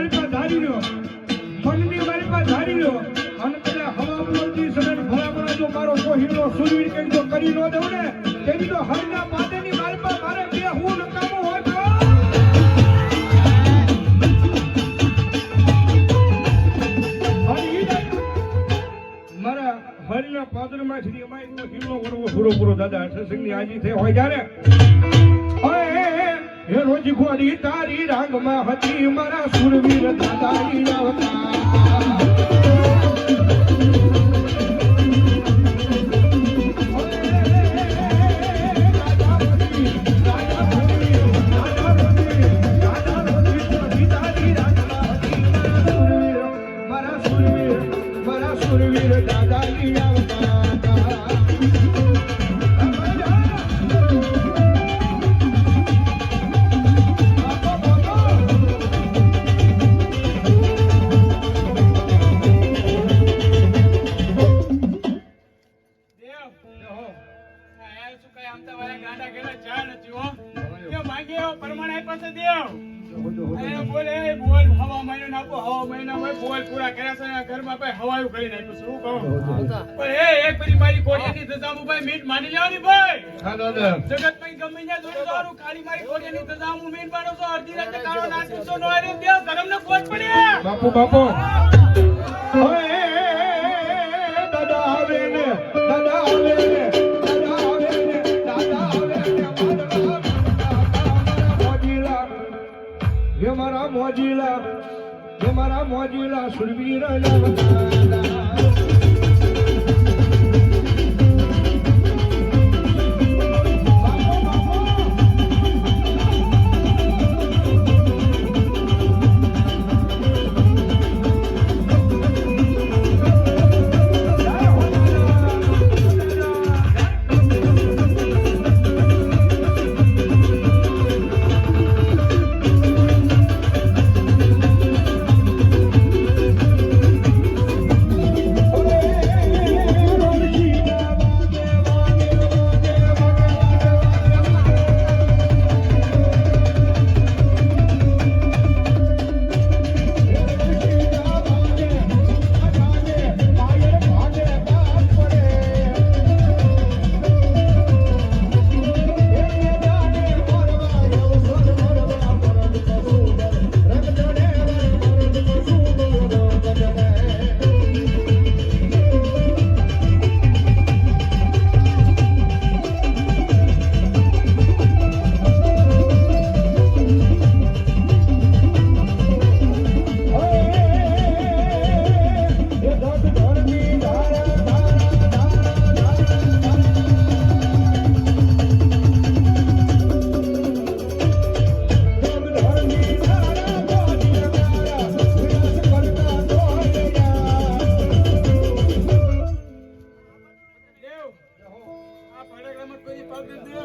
મારી પાસે ધારી લો. ફંડની મારી પાસે ધારી લો. અને પેલા હવા મોરતી સદન ભલામણા જો મારો સોહીનો સુરવીર કે જો કરી ન દઉં ને, તેની તો હરના પાદેની મારી મારે બે હું નકામો હોય મારા હરના પાદરમાંથી અમાય હિમનો વરવો પૂરો પૂરો દાદા ની હાજી થઈ હોય જ્યારે હે રોજ ગોરી તારી રાંગમાં હતી મારા સુરવીર દાદા ઈ આવતા. એવો પરમાણ આપ્યો છે દેવ. એ બોલે બોલ હવા મહિનો નાખો હવા મહિના હોય બોલ પૂરા કર્યા છે ઘરમાં ભાઈ હવાયું કરી નાખ્યું શું કહું? પણ એ એક બધી મારી કોડિયાની ધજામું ભાઈ મીટ માની લેવાની ભાઈ. જગતમાં ગમે ત્યાં જોડે જવાનું ખાલી મારી કોડિયાની ધજામું મીટ માનો છો અડધી રાતે કાળો નાખી છો નો દેવ ને કોચ પડ્યા. બાપુ બાપુ. હે મારા મોજીલા હે મારા મોજીલા સુરવીર લાવતા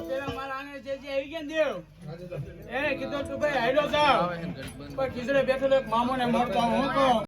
પેલા મારા આને જે જે આવી દેવ એને કીધું તું ભાઈ હાઈડો જાવ. પણ ખીચડે બેઠેલો એક મામો ને મળતો હું તો